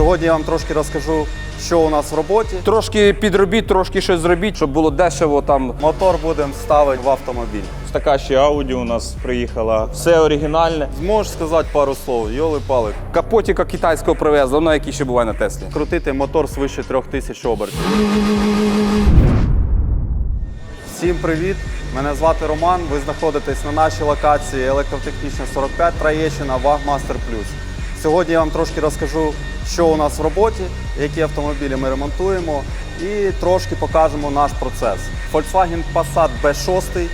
Сьогодні я вам трошки розкажу, що у нас в роботі. Трошки підробіть, трошки щось зробіть, щоб було дешево там. Мотор будемо ставити в автомобіль. Ось така ще Audi у нас приїхала. Все оригінальне. Зможеш сказати пару слов, йоли пали Капотіка китайського привезли, воно який ще буває на Теслі. Крутити мотор свише 3000 обертів. Всім привіт! Мене звати Роман. Ви знаходитесь на нашій локації електротехнічна 45 Троєщина Вагмастер Плюс. Сьогодні я вам трошки розкажу, що у нас в роботі, які автомобілі ми ремонтуємо, і трошки покажемо наш процес. Volkswagen Passat B6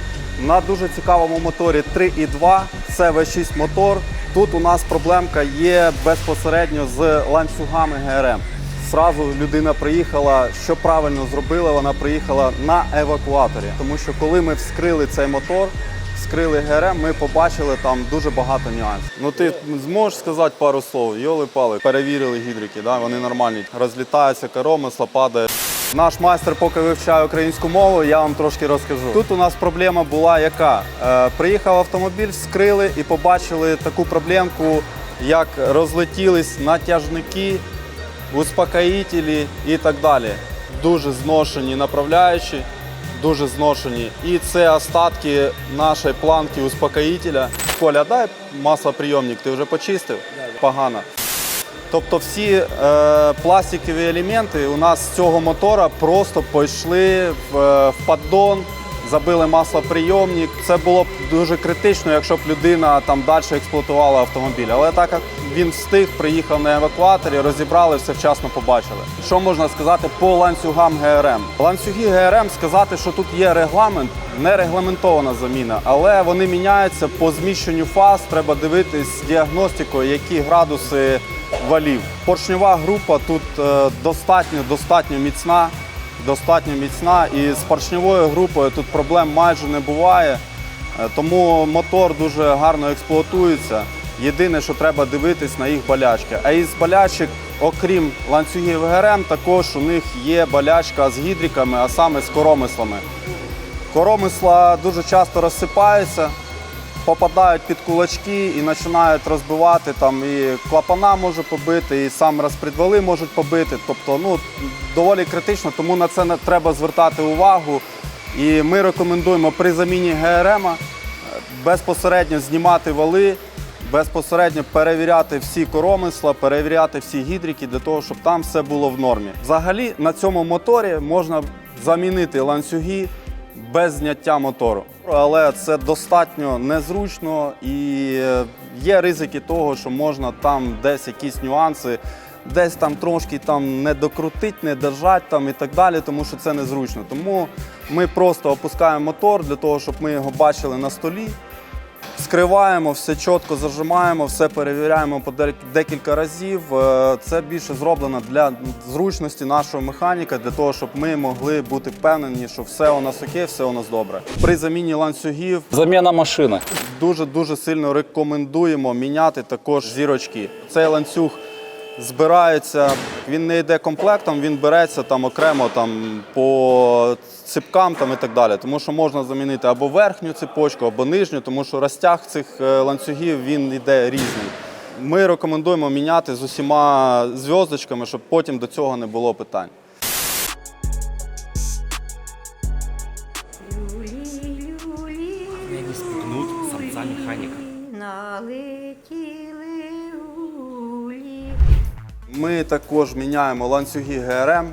на дуже цікавому моторі 3.2, це V6 мотор. Тут у нас проблемка є безпосередньо з ланцюгами ГРМ. Зразу людина приїхала, що правильно зробила, вона приїхала на евакуаторі. Тому що коли ми вскрили цей мотор, вскрили ГРМ, ми побачили там дуже багато нюансів. Ну ти зможеш сказати пару слов, йоли пали, перевірили гідрики, да? вони нормальні. Розлітаються коромисла, падає. Наш майстер поки вивчає українську мову, я вам трошки розкажу. Тут у нас проблема була яка? Е, приїхав автомобіль, вскрили і побачили таку проблемку, як розлетілись натяжники успокоїтелі і так далі. Дуже зношені направляючі, дуже зношені. І це остатки нашої планки успокоїтеля. Коля, дай маслоприйомник, ти вже почистив? Погано. Тобто всі е, пластикові елементи у нас з цього мотора просто пішли в, е, в поддон, забили маслоприйомник. Це було б дуже критично, якщо б людина там далі експлуатувала автомобіль. Але так як він встиг, приїхав на евакуаторі, розібрали, все вчасно побачили. Що можна сказати по ланцюгам ГРМ? Ланцюги ГРМ сказати, що тут є регламент, не регламентована заміна, але вони міняються по зміщенню фаз. Треба дивитись діагностикою, які градуси валів. Поршньова група тут е, достатньо достатньо міцна. Достатньо міцна і з поршньовою групою тут проблем майже не буває. Е, Тому мотор дуже гарно експлуатується. Єдине, що треба дивитись на їх болячки. А із болячок, окрім ланцюгів ГРМ, також у них є болячка з гідриками, а саме з коромислами. Коромисла дуже часто розсипаються, попадають під кулачки і починають розбивати. Там і клапана може побити, і сам розпредвали можуть побити. Тобто, ну доволі критично, тому на це треба звертати увагу. І ми рекомендуємо при заміні ГРМ безпосередньо знімати вали, безпосередньо перевіряти всі коромисла, перевіряти всі гідрики для того, щоб там все було в нормі. Взагалі на цьому моторі можна замінити ланцюги без зняття мотору. Але це достатньо незручно і е, є ризики того, що можна там десь якісь нюанси, десь там трошки там не докрутить, не держать там і так далі, тому що це незручно. Тому ми просто опускаємо мотор для того, щоб ми його бачили на столі. Скриваємо, все чітко зажимаємо, все перевіряємо по декілька разів. Е, Це більше зроблено для зручності нашого механіка, для того, щоб ми могли бути впевнені, що все у нас окей, все у нас добре. При заміні ланцюгів Заміна машини. дуже дуже сильно рекомендуємо міняти також зірочки. Цей ланцюг збирається, він не йде комплектом, він береться там окремо там по ципкам там і так далі. Тому що можна замінити або верхню цепочку, або нижню, тому що розтяг цих е, ланцюгів він йде різний. Ми рекомендуємо міняти з усіма зв'язочками, щоб потім до цього не було питань. Люлі, люлі, не спугнуть самца механіка. Ми також міняємо ланцюги ГРМ.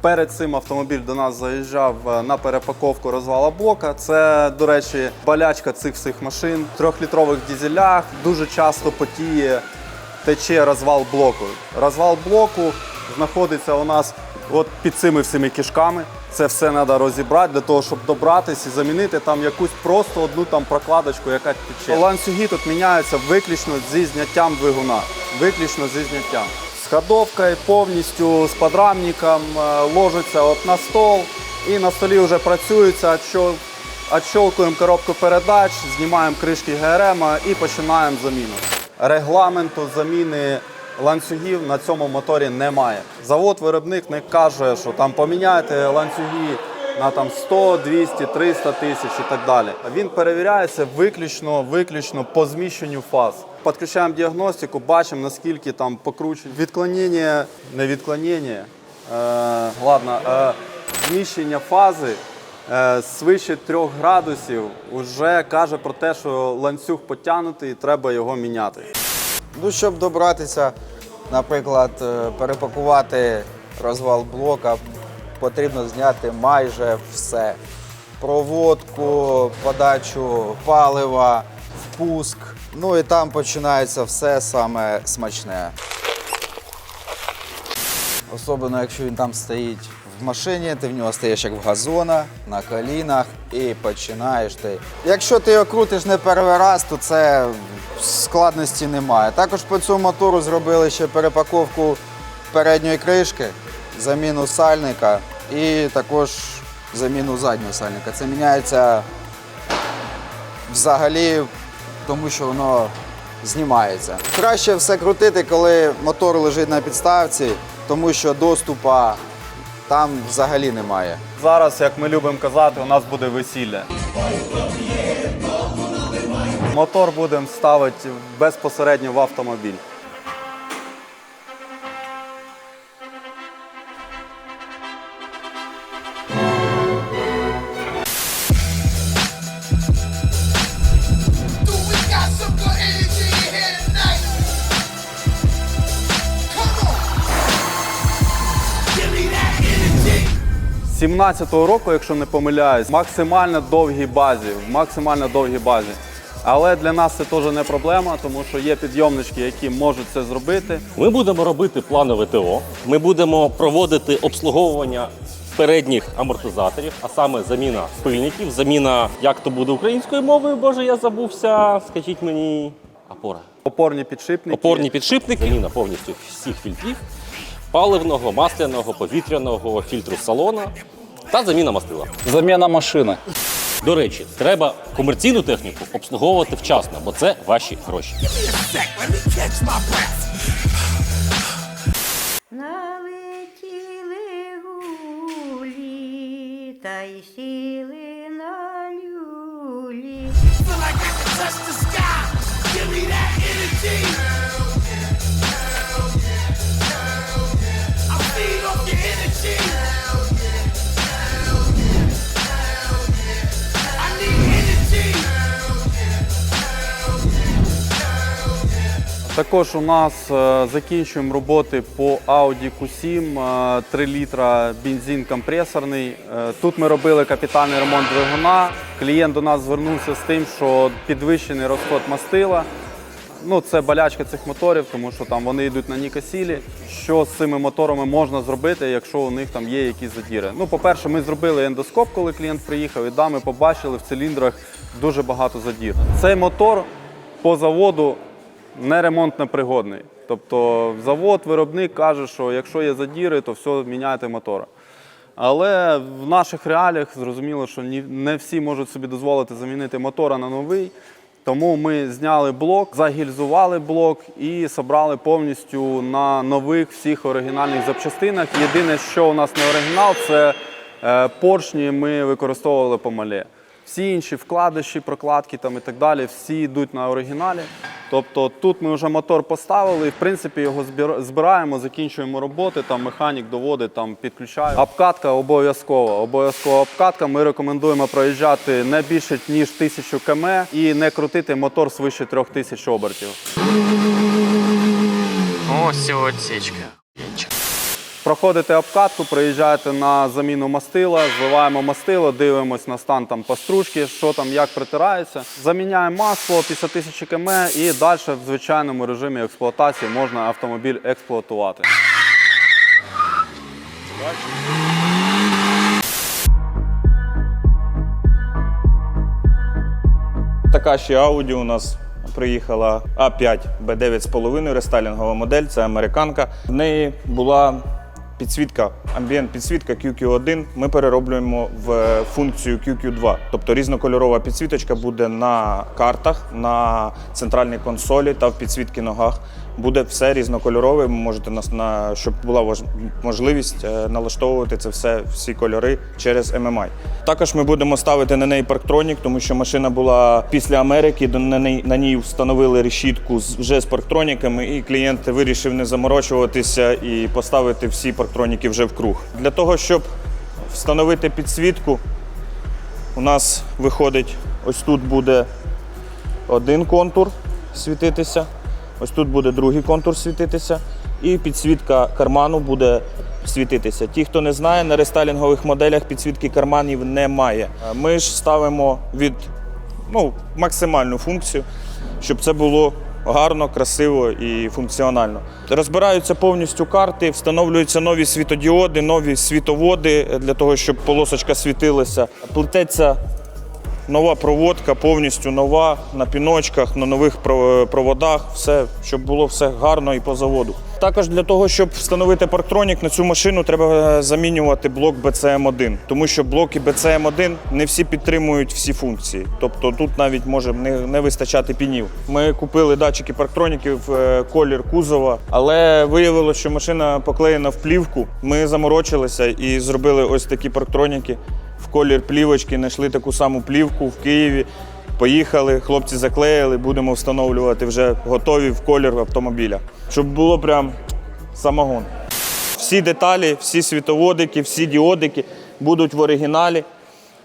Перед цим автомобіль до нас заїжджав е, на перепаковку розвала блока. Це, до речі, болячка цих всіх машин. В трьохлітрових дізелях дуже часто потіє, тече розвал блоку. Розвал блоку знаходиться у нас от під цими всіми кишками. Це все треба розібрати для того, щоб добратися і замінити там якусь просто одну там прокладочку, яка тече. Ланцюги тут міняються виключно зі зняттям двигуна. Виключно зі зняттям. З ходовкою повністю, з подрамником е, ложиться от на стол і на столі вже працюється, отщолкуємо коробку передач, знімаємо кришки ГРМ і починаємо заміну. Регламенту заміни ланцюгів на цьому моторі немає. Завод-виробник не каже, що там поміняйте ланцюги на там 100, 200, 300 тисяч і так далі. Він перевіряється виключно, виключно по зміщенню фаз. Підключаємо діагностику, бачимо наскільки там покручені. Відклонення, не відклонення, е, ладно, е, зміщення фази е, свише 3 градусів вже каже про те, що ланцюг потягнутий і треба його міняти. Ну, щоб добратися, наприклад, е, перепакувати розвал блока, потрібно зняти майже все. Проводку, подачу палива, впуск. Ну і там починається все саме смачне. Особливо, якщо він там стоїть в машині, ти в нього стаєш як в газона, на колінах і починаєш ти. Якщо ти його крутиш не перший раз, то це складності немає. Також по цьому мотору зробили ще перепаковку передньої кришки, заміну сальника і також заміну заднього сальника. Це міняється взагалі, тому що воно знімається. Краще все крутити, коли мотор лежить на підставці, тому що доступа там взагалі немає. Зараз, як ми любимо казати, у нас буде весілля. Мотор будемо ставити безпосередньо в автомобіль. 17-го року, якщо не помиляюсь, максимально довгій базі, в максимально довгій базі. Але для нас це теж не проблема, тому що є підйомнички, які можуть це зробити. Ми будемо робити планове ТО. Ми будемо проводити обслуговування передніх амортизаторів, а саме заміна пильників, заміна, як то буде українською мовою, боже, я забувся. Скажіть мені, опора. Опорні підшипники. Опорні підшипники, заміна повністю всіх фільтрів, паливного, масляного, повітряного, фільтру салона та заміна мастила. Заміна машини. До речі, треба комерційну техніку обслуговувати вчасно, бо це ваші гроші. Налетіли гулі, та й сіли на люлі. Також у нас е, закінчуємо роботи по Audi Q7, е, 3 літра бензин компресорний. Е, Тут ми робили капітальний ремонт двигуна. Клієнт до нас звернувся з тим, що підвищений розход мастила. Ну, це болячка цих моторів, тому що там вони йдуть на нікосілі. Що з цими моторами можна зробити, якщо у них там є якісь задіри? Ну, по-перше, ми зробили ендоскоп, коли клієнт приїхав, і да, ми побачили в циліндрах дуже багато задір. Цей мотор по заводу не ремонтно пригодний. Тобто завод, виробник каже, що якщо є задіри, то все міняйте мотор. Але в наших реаліях зрозуміло, що не всі можуть собі дозволити замінити мотора на новий. Тому ми зняли блок, загільзували блок і зібрали повністю на нових всіх оригінальних запчастинах. Єдине, що у нас не оригінал, це е, поршні ми використовували помале. Всі інші вкладиші, прокладки там і так далі, всі йдуть на оригіналі. Тобто тут ми вже мотор поставили, і в принципі його збираємо, закінчуємо роботи, там механік доводить, там підключає. Обкатка обов'язкова. Обов'язкова обкатка. Ми рекомендуємо проїжджати не більше ніж 1000 км і не крутити мотор свище 3000 обертів. Ось ця отсічка. Проходите обкатку, приїжджаєте на заміну мастила, зливаємо мастило, дивимось на стан там паструшки, що там, як притирається. Заміняємо масло після 1000 км і далі в звичайному режимі експлуатації можна автомобіль експлуатувати. Така ще Audi у нас приїхала А5 B9,5 рестайлінгова модель, це американка. В неї була підсвітка, амбієнт підсвітка QQ1. Ми перероблюємо в функцію QQ2. Тобто різнокольорова підсвіточка буде на картах, на центральній консолі та в підсвітки ногах. Буде все різнокольорове. Ви можете нас на щоб була можливість е, налаштовувати це все, всі кольори через MMI. Також ми будемо ставити на неї парктронік, тому що машина була після Америки. На неї на ній встановили решітку вже з парктроніками, і клієнт вирішив не заморочуватися і поставити всі парктроніки вже в круг. Для того, щоб встановити підсвітку, у нас виходить, ось тут буде один контур світитися, ось тут буде другий контур світитися, і підсвітка карману буде світитися. Ті, хто не знає, на рестайлінгових моделях підсвітки карманів немає. Ми ж ставимо від ну, максимальну функцію, щоб це було гарно, красиво і функціонально. Розбираються повністю карти, встановлюються нові світодіоди, нові світоводи для того, щоб полосочка світилася. Плететься нова проводка, повністю нова на піночках, на нових проводах, все, щоб було все гарно і по заводу. Також для того, щоб встановити парктронік на цю машину, треба е, замінювати блок BCM1, тому що блоки BCM1 не всі підтримують всі функції. Тобто тут навіть може не, не вистачати пінів. Ми купили датчики парктроніків е, колір кузова, але виявилося, що машина поклеєна в плівку. Ми заморочилися і зробили ось такі парктроніки колір плівочки, знайшли таку саму плівку в Києві. Поїхали, хлопці заклеїли, будемо встановлювати вже готові в колір автомобіля. Щоб було прям самогон. Всі деталі, всі світоводики, всі діодики будуть в оригіналі.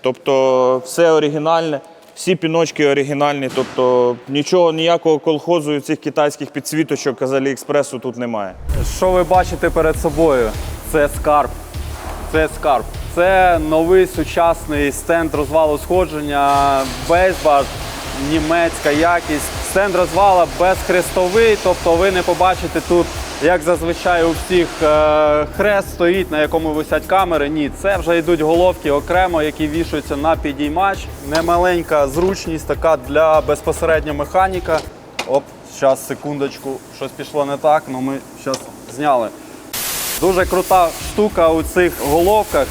Тобто все оригінальне, всі піночки оригінальні. Тобто нічого, ніякого колхозу цих китайських підсвіточок з Аліекспресу тут немає. Що ви бачите перед собою? Це скарб. Це скарб. Це новий сучасний стенд розвалу сходження, бейсбар, німецька якість. Стенд розвала безхрестовий, тобто ви не побачите тут, як зазвичай у всіх е, хрест стоїть, на якому висять камери. Ні, це вже йдуть головки окремо, які вішаються на підіймач. Немаленька зручність така для безпосередньо механіка. Оп, зараз, секундочку, щось пішло не так, але ми зараз зняли. Дуже крута штука у цих головках.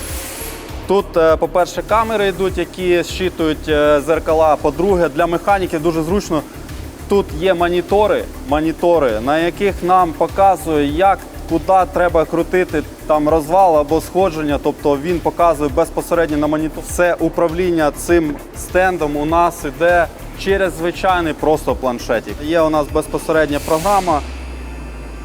Тут, е, по-перше, камери йдуть, які щитують е, зеркала. По-друге, для механіків дуже зручно. Тут є монітори, монітори, на яких нам показує, як куди треба крутити там розвал або сходження. Тобто він показує безпосередньо на монітор. Все управління цим стендом у нас іде через звичайний просто планшетик. Є у нас безпосередня програма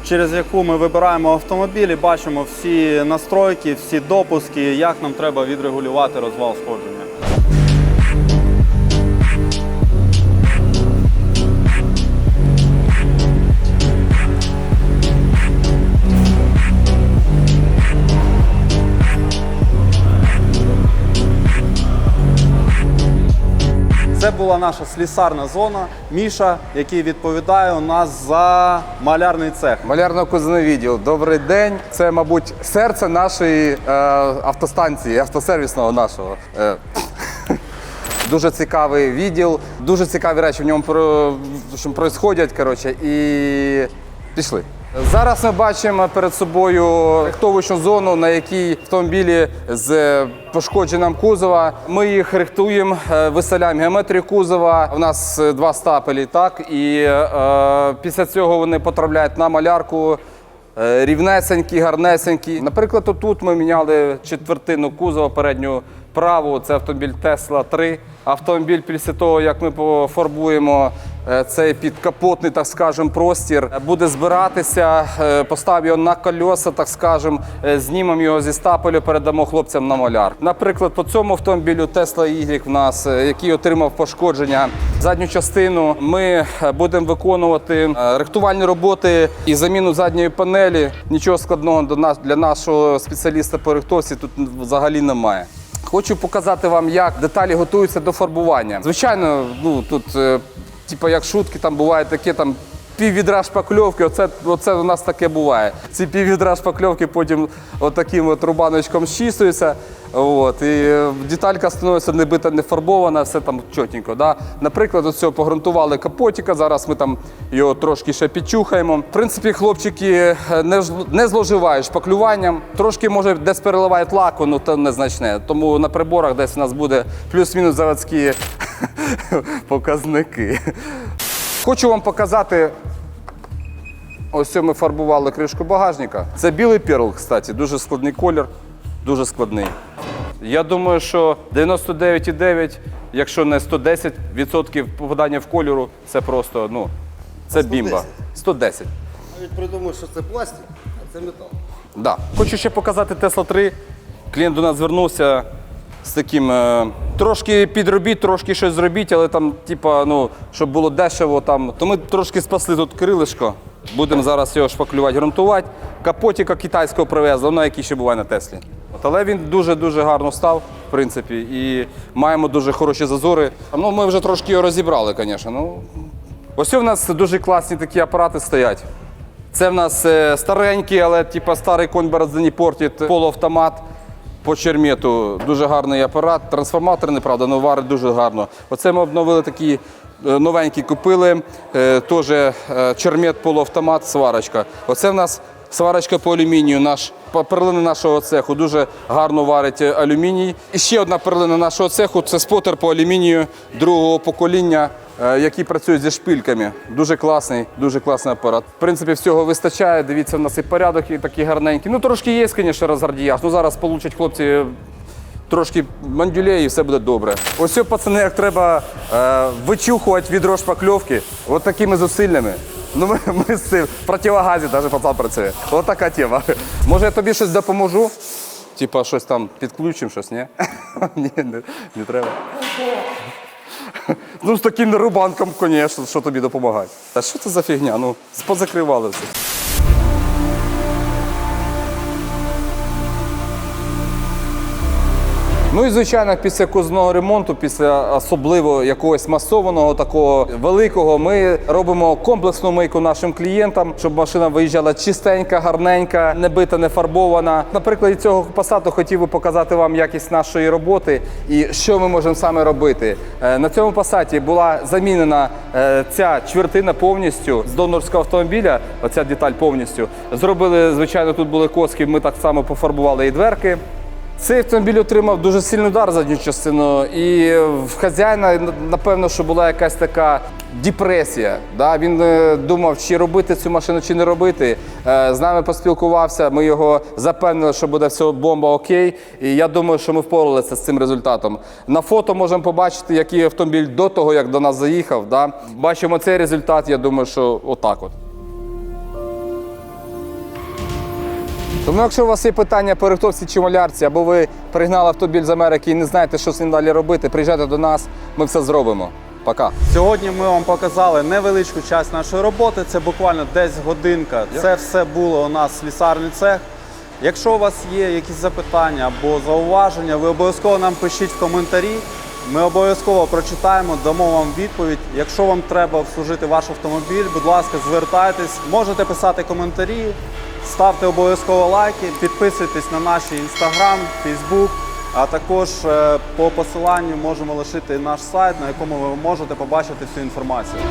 через яку ми вибираємо автомобіль і бачимо всі настройки, всі допуски, як нам треба відрегулювати розвал сходження. Це була наша слісарна зона. Міша, який відповідає у нас за малярний цех. Малярно-кузовний відділ. Добрий день. Це, мабуть, серце нашої е, автостанції, автосервісного нашого. Е, Дуже цікавий відділ, дуже цікаві речі в ньому про, що происходять, коротше, і пішли. Зараз ми бачимо перед собою рихтовочну зону, на якій автомобілі з пошкодженням кузова. Ми їх рихтуємо, е, виселяємо геометрію кузова. У нас е, два стапелі, так і е, після цього вони потрапляють на малярку. Е, Рівнесенькі, гарнесенькі. Наприклад, тут ми міняли четвертину кузова передню праву. Це автомобіль Tesla 3. Автомобіль після того, як ми пофарбуємо цей підкапотний, так скажемо, простір, е, буде збиратися, е, поставимо його на кольоса, так скажемо, е, знімемо його зі стапелю, передамо хлопцям на маляр. Наприклад, по цьому автомобілю Tesla Y в нас, е, який отримав пошкодження задню частину, ми е, будемо виконувати е, рихтувальні роботи і заміну задньої панелі. Нічого складного до нас для нашого спеціаліста по рихтовці тут взагалі немає. Хочу показати вам, як деталі готуються до фарбування. Звичайно, ну тут, типу, як шутки, там буває таке там. Пів відра шпакльовки, оце, оце у нас таке буває. Ці пів відра шпакльовки потім отаким от рубаночком щісуються. От, і е, деталька становиться не бита, не фарбована, все там чотенько. Да? Наприклад, ось цього погрунтували капотика, зараз ми там його трошки ще підчухаємо. В принципі, хлопчики е, не, не зловживають шпаклюванням. Трошки, може, десь переливають лаку, ну то незначне. Тому на приборах десь у нас буде плюс-мінус заводські показники. Хочу вам показати Ось ми фарбували кришку багажника. Це білий перл, кстати, дуже складний колір, дуже складний. Я думаю, що 99,9, якщо не 110% попадання в кольору, це просто, ну, це бімба. 110. Навіть придумав, що це пластик, а це метал. Да. Хочу ще показати Tesla 3. Клієнт до нас звернувся з таким е, трошки підробіть, трошки щось зробіть, але там, типа, ну, щоб було дешево там. То ми трошки спасли тут крилишко. Будемо зараз його шпаклювати, ґрунтувати. Капотіка китайського привезли, воно який ще буває на Теслі. От, але він дуже-дуже гарно став, в принципі, і маємо дуже хороші зазори. Ну, ми вже трошки його розібрали, звісно. Ну, ось у нас дуже класні такі апарати стоять. Це в нас е, старенький, але типа старий конь борозди не портить, полуавтомат по чермету. Дуже гарний апарат. Трансформатор, неправда, але варить дуже гарно. Оце ми обновили такі е, новенькі купили. е, Теж е, чермет, полуавтомат, сварочка. Оце в нас сварочка по алюмінію. Наш перлина нашого цеху дуже гарно варить алюміній. І ще одна перлина нашого цеху це спотер по алюмінію другого покоління е, який працює зі шпильками. Дуже класний, дуже класний апарат. В принципі, всього вистачає. Дивіться, в нас і порядок і такий гарненький. Ну трошки є, звісно, розгардіяж. Ну зараз получать хлопці. Трошки мандюлей і все буде добре. Ось пацани, як треба е, вичухувати відро шпакльовки от такими зусиллями. Ну, ми, ми з цим в противогазі навіть пацан працює. От така тема. Може, я тобі щось допоможу? Типа щось там підключимо, щось, ні? ні, не, не треба. Ну, з таким нерубанком, звісно, що тобі допомагати. Та що це за фігня? Ну, позакривали все. Ну і звичайно, після кузного ремонту, після особливо якогось масованого такого великого, ми робимо комплексну мийку нашим клієнтам, щоб машина виїжджала чистенька, гарненька, не бита, не фарбована. На прикладі цього пасату хотів би показати вам якість нашої роботи і що ми можемо саме робити. Е, На цьому пасаті була замінена е, ця чвертина повністю з донорського автомобіля. Оця деталь повністю. Зробили, звичайно, тут були коски. Ми так само пофарбували і дверки. Цей автомобіль отримав дуже сильний удар задню частину, і в хазяїна напевно, що була якась така депресія. Да? Він е, думав, чи робити цю машину, чи не робити. Е, З нами поспілкувався. Ми його запевнили, що буде все бомба окей. І я думаю, що ми впоралися з цим результатом. На фото можемо побачити, який автомобіль до того, як до нас заїхав. Да? Бачимо цей результат. Я думаю, що отак от. Тому якщо у вас є питання по рихтовці чи малярці, або ви пригнали автомобіль з Америки і не знаєте, що з ним далі робити, приїжджайте до нас, ми все зробимо. Пока. Сьогодні ми вам показали невеличку часть нашої роботи. Це буквально десь годинка. Це все було у нас слісарний цех. Якщо у вас є якісь запитання або зауваження, ви обов'язково нам пишіть в коментарі. Ми обов'язково прочитаємо, дамо вам відповідь. Якщо вам треба обслужити ваш автомобіль, будь ласка, звертайтесь, можете писати коментарі, ставте обов'язково лайки, підписуйтесь на наші інстаграм, фейсбук. А також е, по посиланню можемо лишити наш сайт, на якому ви можете побачити всю інформацію.